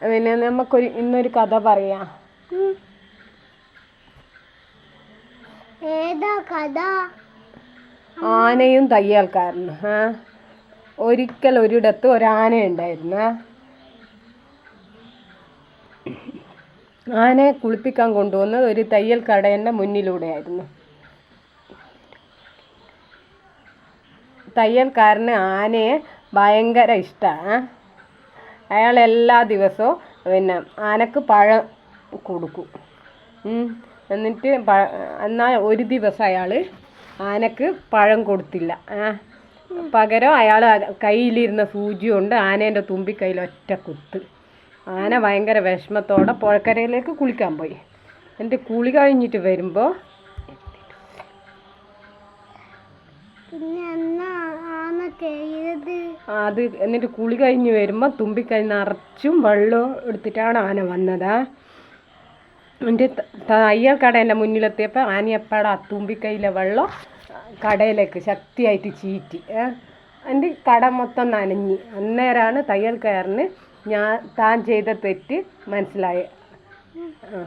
പിന്നെ നമുക്കൊരു ഇന്നൊരു കഥ പറയാം. ഏതാ കഥ? ആനയും തയ്യൽക്കാരനും ആ ഒരിക്കൽ ഒരിടത്ത് ഒരാന ഉണ്ടായിരുന്നു ആനയെ കുളിപ്പിക്കാൻ കൊണ്ടുവന്നത് ഒരു തയ്യൽ കടേന്റെ മുന്നിലൂടെയായിരുന്നു. തയ്യൽക്കാരന് ആനയെ ഭയങ്കര ഇഷ്ടമാണ് അയാൾ എല്ലാ ദിവസവും പിന്നെ ആനക്ക് പഴം കൊടുക്കും. എന്നിട്ട് എന്നാൽ ഒരു ദിവസം അയാൾ ആനക്ക് പഴം കൊടുത്തില്ല. പകരം അയാൾ കയ്യിലിരുന്ന സൂചി കൊണ്ട് ആനേന്റെ തുമ്പിക്കൈയിൽ ഒറ്റ കുത്ത്. ആന ഭയങ്കര വിഷമത്തോടെ പുഴക്കരയിലേക്ക് കുളിക്കാൻ പോയി. എന്നിട്ട് കുളി കഴിഞ്ഞിട്ട് വരുമ്പോൾ പിന്നെ അത് എന്നിട്ട് കുളി കഴിഞ്ഞ് വരുമ്പോൾ തുമ്പിക്കൈ നിറച്ചും വെള്ളം എടുത്തിട്ടാണ് ആന വന്നത്. എന്റെ തയ്യൽ കടേന്റെ മുന്നിലെത്തിയപ്പോൾ ആനയപ്പാടെ ആ തുമ്പിക്കൈയിലെ വെള്ളം കടയിലേക്ക് ശക്തിയായിട്ട് ചീറ്റി. എന്റെ കട മൊത്തം നനഞ്ഞ്. അന്നേരമാണ് തയ്യൽക്കാരന് ഞാൻ താൻ ചെയ്ത തെറ്റ് മനസ്സിലായത് ആ.